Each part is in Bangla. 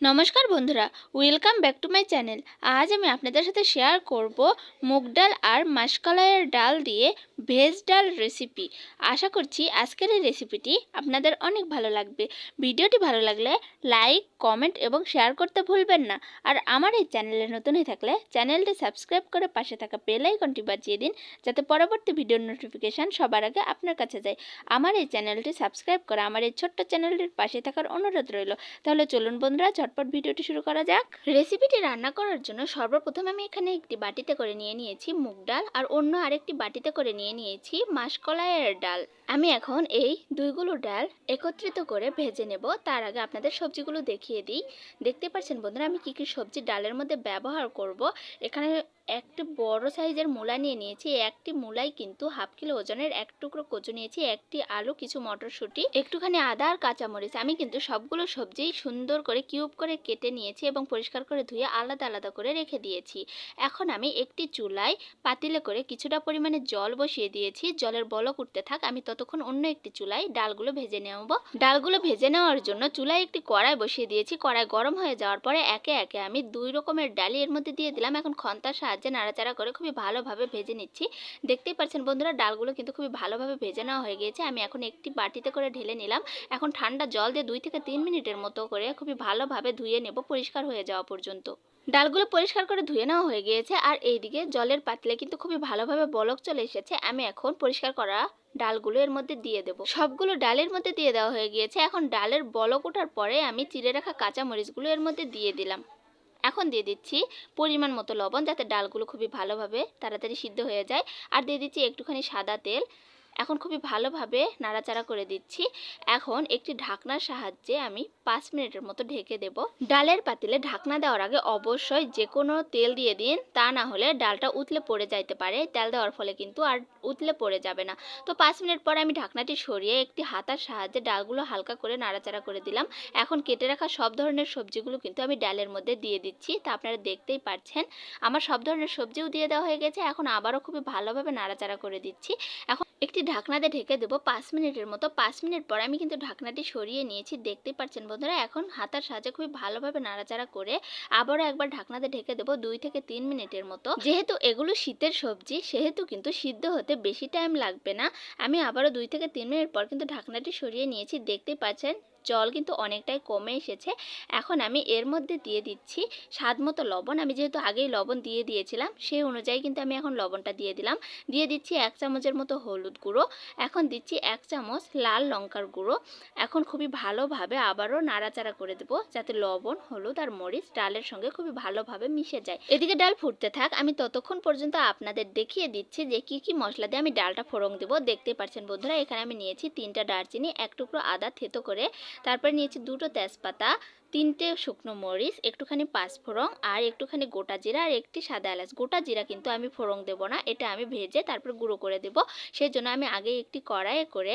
নমস্কার বন্ধুরা welcome back to my channel আজ আমি আপনাদের সাথে শেয়ার করব মুগ ডাল আর মাসকলাইয়ের ডাল দিয়ে ভেজ ডাল রেসিপি আশা করছি আজকের এই রেসিপিটি আপনাদের অনেক ভালো লাগবে। ভিডিওটি ভালো লাগলে লাইক কমেন্ট এবং শেয়ার করতে ভুলবেন না। আর আমার এই চ্যানেলে নতুন হয়ে থাকলে চ্যানেলটি সাবস্ক্রাইব করে পাশে থাকা বেল আইকনটি বাজিয়ে দিন, যাতে পরবর্তী ভিডিওর নোটিফিকেশান সবার আগে আপনার কাছে যায়। আমার এই চ্যানেলটি সাবস্ক্রাইব করে আমার এই ছোট্ট চ্যানেলটির পাশে থাকার অনুরোধ রইল। তাহলে চলুন বন্ধুরা ঝটপট ভিডিওটি শুরু করা যাক। রেসিপিটি রান্না করার জন্য সর্বপ্রথম আমি এখানে একটি বাটিতে করে নিয়ে নিয়েছি মুগ ডাল আর অন্য আরেকটি বাটিতে করে নিয়ে নিয়েছি মাসকলাইয়ের ডাল। আমি এখন এই দুইগুলো ডাল একত্রিত করে ভেজে নেব। তার আগে আপনাদের সবজিগুলো দেখিয়ে দিই। দেখতে পাচ্ছেন বন্ধুরা, আমি কী কী সবজি ডালের মধ্যে ব্যবহার করব। এখানে একটি বড় সাইজের মূলা নিয়ে নিয়েছি। একটি মূলাই কিন্তু হাফ কিলো ওজনের, এক টুকরো কচু নিয়েছি, একটি আলু, কিছু মটরশুঁটি, একটুখানি আদা আর কাঁচামরিচ। আমি কিন্তু সবগুলো সবজি সুন্দর করে কিউব করে কেটে নিয়েছি এবং পরিষ্কার করে ধুয়ে আলাদা আলাদা করে রেখে দিয়েছি। এখন আমি একটি চুলায় পাতিলে করে কিছুটা পরিমাণে জল বসিয়ে দিয়েছি। জলের বলক উঠতে থাক, আমি ততক্ষণ অন্য একটি চুলায় ডালগুলো ভেজে নেব। ডালগুলো ভেজে নেওয়ার জন্য চুলায় একটি কড়াই বসিয়ে দিয়েছি। কড়াই গরম হয়ে যাওয়ার পরে একে একে আমি দুই রকমের ডালি এর মধ্যে দিয়ে দিলাম। এখন খন্তার নাড়াচাড়া করে খুবই ভালোভাবে ভেজে নিচ্ছি। দেখতেই পাচ্ছেন বন্ধুরা, ডালগুলো কিন্তু খুবই ভালোভাবে ভেজে নেওয়া হয়ে গিয়েছে। আমি এখন একটি বাটিতে করে ঢেলে নিলাম। এখন ঠান্ডা জল দিয়ে দুই থেকে তিন মিনিটের মতো করে খুবই ভালোভাবে ধুয়ে নেব, পরিষ্কার হয়ে যাওয়া পর্যন্ত। ডালগুলো পরিষ্কার করে ধুয়ে নেওয়া হয়ে গিয়েছে আর এইদিকে জলের পাতলে কিন্তু খুবই ভালোভাবে বলক চলে এসেছে। আমি এখন পরিষ্কার করা ডালগুলো এর মধ্যে দিয়ে দেবো। সবগুলো ডালের মধ্যে দিয়ে দেওয়া হয়ে গিয়েছে। এখন ডালের বলক ওঠার পরে আমি চিড়ে রাখা কাঁচা মরিচগুলো এর মধ্যে দিয়ে দিলাম। এখন দিয়ে দিচ্ছি পরিমাণ মতো লবণ যাতে ডালগুলো খুবই ভালোভাবে তাড়াতাড়ি সিদ্ধ হয়ে যায়। আর দিয়ে দিচ্ছি একটুখানি সাদা তেল। এখন খুবই ভালোভাবে নাড়াচাড়া করে দিচ্ছি। এখন একটি ঢাকনার সাহায্যে আমি পাঁচ মিনিটের মতো ঢেকে দেব। ডালের পাতিলে ঢাকনা দেওয়ার আগে অবশ্যই যে কোনো তেল দিয়ে দিন, তা না হলে ডালটা উতলে পড়ে যাইতে পারে। তেল দেওয়ার ফলে কিন্তু আর উতলে পড়ে যাবে না। তো পাঁচ মিনিট পরে আমি ঢাকনাটি সরিয়ে একটি হাতার সাহায্যে ডালগুলো হালকা করে নাড়াচাড়া করে দিলাম। এখন কেটে রাখা সব ধরনের সবজিগুলো কিন্তু আমি ডালের মধ্যে দিয়ে দিচ্ছি। তা আপনারা দেখতেই পাচ্ছেন আমার সব ধরনের সবজিও দিয়ে দেওয়া হয়ে গেছে। এখন আবারও খুবই ভালোভাবে নাড়াচাড়া করে দিচ্ছি। এখন একটি ঢাকনা দিয়ে ঢেকে দেবো পাঁচ মিনিটের মতো। পাঁচ মিনিট পর আমি কিন্তু ঢাকনাটি সরিয়ে নিয়েছি, দেখতে পাচ্ছেন বন্ধুরা। এখন হাতার সাজে খুবই ভালোভাবে নাড়াচাড়া করে আবারও একবার ঢাকনাতে ঢেকে দেবো দুই থেকে তিন মিনিটের মতো। যেহেতু এগুলো শীতের সবজি, সেহেতু কিন্তু সিদ্ধ হতে বেশি টাইম লাগবে না। আমি আবারও দুই থেকে তিন মিনিট পর কিন্তু ঢাকনাটি সরিয়ে নিয়েছি, দেখতে পাচ্ছেন? জল কিন্তু অনেকটাই কমে এসেছে। এখন আমি এর মধ্যে দিয়ে দিচ্ছি স্বাদ মতো লবণ। আমি যেহেতু আগেই লবণ দিয়ে দিয়েছিলাম, সেই অনুযায়ী কিন্তু আমি এখন লবণটা দিয়ে দিলাম। দিয়ে দিচ্ছি এক চামচের মতো হলুদ গুঁড়ো। এখন দিচ্ছি এক চামচ লাল লঙ্কার গুঁড়ো। এখন খুবই ভালোভাবে আবারও নাড়াচাড়া করে দেবো যাতে লবণ, হলুদ আর মরিচ ডালের সঙ্গে খুবই ভালোভাবে মিশে যায়। এদিকে ডাল ফুটতে থাক। আমি ততক্ষণ পর্যন্ত আপনাদের দেখিয়ে দিচ্ছি যে কি কি মশলা দিয়ে আমি ডালটা ফোড়ন দেবো। দেখতে পাচ্ছেন বন্ধুরা, এখানে আমি নিয়েছি তিনটা দারচিনি, এক টুকরো আদা থেতো করে তারপরে নিয়েছি দুটো তেজপাতা, তিনটে শুকনো মরিচ, একটুখানি পাঁচফোড়ন আর একটুখানি গোটা জিরা আর একটি সাদা এলাচ। গোটা জিরা কিন্তু আমি ফোড়ং দেবো না, এটা আমি ভেজে তারপর গুঁড়ো করে দেব। সেই জন্য আমি আগে একটি কড়াইয়ে করে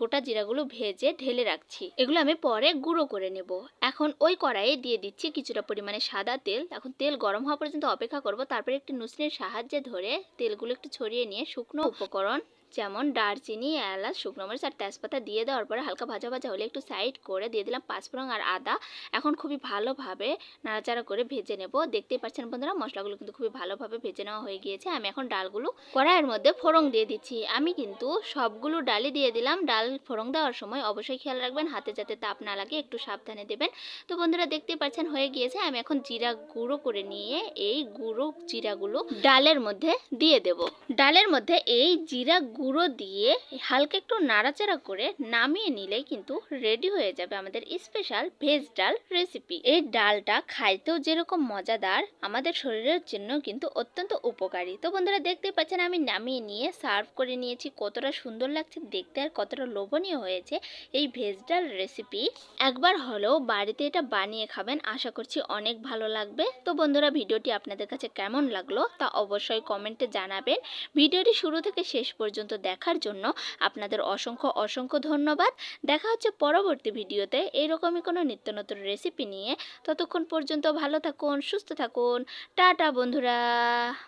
গোটা জিরাগুলো ভেজে ঢেলে রাখছি। এগুলো আমি পরে গুঁড়ো করে নেব। এখন ওই কড়াইয়ে দিয়ে দিচ্ছি কিছুটা পরিমাণে সাদা তেল। এখন তেল গরম হওয়া পর্যন্ত অপেক্ষা করব। তারপরে একটি নুসনির সাহায্যে ধরে তেলগুলো একটু ছড়িয়ে নিয়ে শুকনো উপকরণ যেমন দারচিনি, এলাচ, শুকনো মরিচ আর তেজপাতা দিয়ে দেওয়ার পরে হালকা ভাজা ভাজা হলে একটু সাইড করে দিয়ে দিলাম পাঁচফোড়ন আর আদা। এখন খুবই ভালোভাবে নাড়াচাড়া করে ভেজে নেব। দেখতেই পাচ্ছেন বন্ধুরা, মশলাগুলো কিন্তু খুবই ভালোভাবে ভেজে নেওয়া হয়ে গিয়েছে। আমি এখন ডালগুলো কড়াইয়ের মধ্যে ফোড়ন দিয়ে দিচ্ছি। আমি কিন্তু সবগুলো ডালই দিয়ে দিলাম। ডাল ফোড়ন দেওয়ার সময় অবশ্যই খেয়াল রাখবেন, হাতে যাতে তাপ না লাগে, একটু সাবধানে দেবেন। তো বন্ধুরা, দেখতেই পাচ্ছেন হয়ে গিয়েছে। আমি এখন জিরা গুঁড়ো করে নিয়ে এই গুঁড়ো জিরাগুলো ডালের মধ্যে দিয়ে দেব। ডালের মধ্যে এই জিরা গুঁড়ো দিয়ে হালকা একটু নাড়াচাড়া করে নামিয়ে নিলে কিন্তু রেডি হয়ে যাবে আমাদের স্পেশাল ভেজ ডাল রেসিপি এই ডালটা খাইতেও যেরকম মজাদার, আমাদের শরীরের জন্য কিন্তু অত্যন্ত উপকারী। তো বন্ধুরা, দেখতে পাচ্ছেন আমি নামিয়ে নিয়ে সার্ভ করে নিয়েছি, কতটা সুন্দর লাগছে দেখতে আর কতটা লোভনীয় হয়েছে এই ভেজ ডাল রেসিপি একবার হলেও বাড়িতে এটা বানিয়ে খাবেন, আশা করছি অনেক ভালো লাগবে। তো বন্ধুরা, ভিডিওটি আপনাদের কাছে কেমন লাগল তা অবশ্যই কমেন্টে জানাবেন। ভিডিওটি শুরু থেকে শেষ পর্যন্ত দেখার জন্য আপনাদের অসংখ্য অসংখ্য ধন্যবাদ। দেখা হচ্ছে পরবর্তী ভিডিওতে। এইরকমই কোনো নিত্য নতুন রেসিপি নিয়ে। ততক্ষণ পর্যন্ত ভালো থাকুন, সুস্থ থাকুন। টাটা, বন্ধুরা।